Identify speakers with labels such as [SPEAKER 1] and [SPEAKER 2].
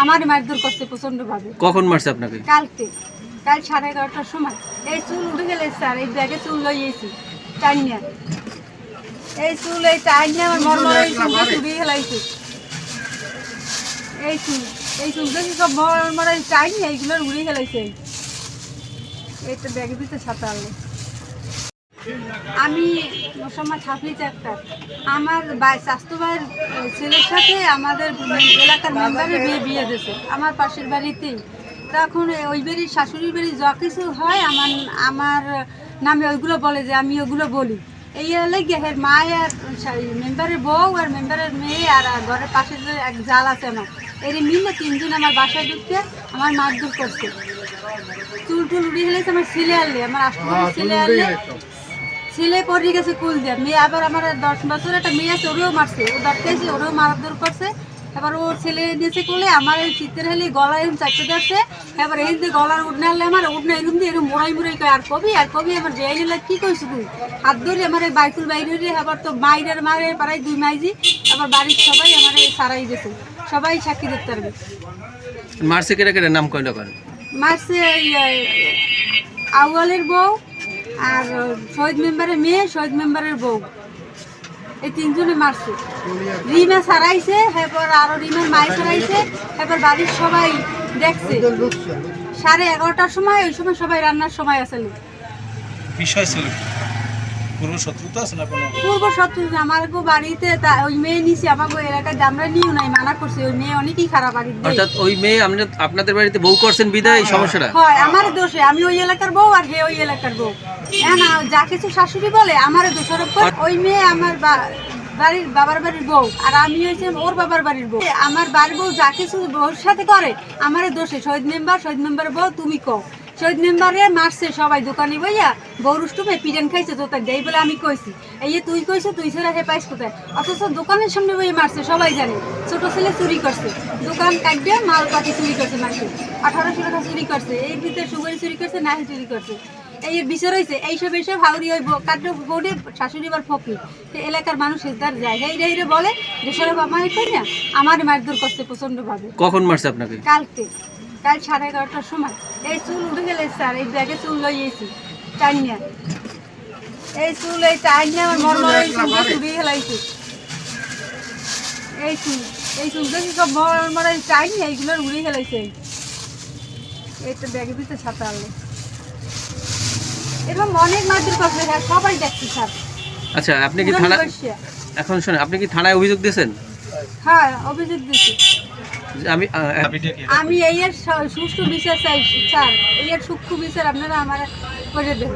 [SPEAKER 1] আমার মারধর করছে প্রচণ্ড ভাবে
[SPEAKER 2] কখন মারছে আপনাকে?
[SPEAKER 1] কালকে। কাল সাড়ে এগারোটার সময়। এই চুল উঠে গেলে স্যার এই ব্যাগে চুল লইয়েছি টাইনিয়া এই চুল এই টাইনিয়া আমার মর্মর এই চুলটা চুরিয়ে হেলাইছে এই চুল এই চুলটা কি সব মর্মর এই টাইনিয়া এইগুলো উড়িয়ে হেলাইছে এইটা ব্যাগে দিতে সাঁতে আনলো। আমি সময় ছাপলি একটা আমার বাই- স্বাস্থ্য ভাইয়ের ছেলের সাথে আমাদের এলাকার মেম্বারের বিয়ে বিয়ে দিয়েছে। আমার পাশের বাড়িতেই। তখন ওই বাড়ির শাশুড়ির বাড়ি যা কিছু হয় আমার আমার নামে ওইগুলো বলে যে আমি ওগুলো বলি। এই লেগে হের মা আর মেম্বারের বউ আর মেম্বারের মেয়ে আর ঘরের পাশে যে এক জাল আছে না এর মিলে তিনজন আমার বাসায় ঢুকতে আমার মারধর করছে। চুল টুল উড়িয়ে হেলেছে আমার ছেলে আনলে আমার আষ্টমণি ছেলে আনলে ছেলে পড়ে গেছে কুল দিয়ে। মেয়ে আবার আমার দশ বছর একটা মেয়ে আছে ওরেও মারছে। ও এসে ওরেও মারধর করছে। এবার ওর ছেলে নিয়েছে কোলে আমার এই চিত্রের হেলে গলায় এরকম চারটে ধরছে। এবার এই যে গলার উঠনে আনলে আমার উঠনে এরকম দিয়ে এরকম মোড়াই মুড়াই কয় আর কবি আর কবি আমার বেআইনি লাগ কি কইছো তুই? হাত ধরে আমার এই বাইকুল বাইরে আবার তো মাইরের মারে পাড়ায় দুই মাইজি আবার বাড়ির সবাই আমার এই সারাই গেছে। সবাই সাক্ষী দেখতে পারবে।
[SPEAKER 2] মারছে কেটে কেটে নাম কয়টা করেন
[SPEAKER 1] মারছে আউয়ালের বউ আর শহীদ মেম্বারের মেয়ে শহীদ মেম্বারের বউ। এই তিনজনে মারছে। রিমা সারাইছে এরপর আরও রিমার মাই সারাইছে এরপর বাড়ির সবাই দেখছে। সাড়ে এগারোটার সময় ওই সময় সবাই রান্নার সময় আসলে
[SPEAKER 3] বিষয় ছিল পূর্ব শত্রুতা আছে না কোনো?
[SPEAKER 1] পূর্ব শত্রু আমার গো বাড়িতে তা- ওই মেয়ে নিছি আমাকে এলাকায় আমরা নিও নাই মানা করছি ওই মেয়ে অনেকই খারাপ
[SPEAKER 2] অর্থাৎ ওই মেয়ে আপনি আপনাদের বাড়িতে বউ করছেন বিদায় সমস্যাটা?
[SPEAKER 1] হয় আমার দোষে আমি ওই এলাকার বউ আর হে ওই এলাকার বউ। হ্যাঁ না যা কিছু শাশুড়ি বলে আমার দোষারোপ করে। ওই মেয়ে আমার বাড়ির বাবার বাড়ির বউ। আর আমি হয়েছে ওর বাবার বাড়ির বউ। আমার বাড়ির বউ যা কিছু বউর সাথে করে আমার দোষে শহীদ মেম্বার শহীদ মেম্বার বউ তুমি কও। শহীদ মেম্বারে মারছে সবাই দোকানে বইয়া বৌরুষ্টুমে পিরেন খাইছে তো তার দেই বলে আমি কইছি। এই যে তুই কইছো তুই ছেড়ে হে পাইস কোথায়? অথচ দোকানের সামনে বই মারছে সবাই জানে। ছোট ছেলে চুরি করছে। দোকান কাটিয়ে মাল পাতি চুরি করছে মারছে আঠারোশো টাকা চুরি করছে। এই ভিতরে সুগারি চুরি করছে নাহি চুরি করছে। এই বিচার হয়েছে এইসব এইসব হাউরি ওই কাদ্য বৌদি শাশুড়ি বার ফকির এলাকার মানুষ হেদার যায় হেই রে বলে যে সরব আমার না? আমার মারধর করছে
[SPEAKER 2] কখন মারছে আপনাকে?
[SPEAKER 1] কালকে। কাল সাড়ে এগারোটার সময়। এই চুল উঠে গেলে স্যার এই ব্যাগে চুল লইয়েছি টাইনিয়া এই চুল এই টাইনিয়া আমার মর্মর এই চুল এই চুলটা কি সব মর্মর এই টাইনিয়া এইগুলো উড়িয়ে হেলাইছে এইটা ব্যাগে দিতে আনলো। এরকম অনেক মারধর করছে হ্যাঁ সবাই দেখছি স্যার।
[SPEAKER 2] আচ্ছা আপনি কি থানা এখন শুনে আপনি কি থানায় অভিযোগ দিয়েছেন?
[SPEAKER 1] হ্যাঁ অভিযোগ
[SPEAKER 2] দিয়েছি। আমি
[SPEAKER 1] আমি এই এর সুষ্ঠু বিচার চাই স্যার। এই এর সূক্ষ্ম বিচার আপনারা আমার করে দেবেন।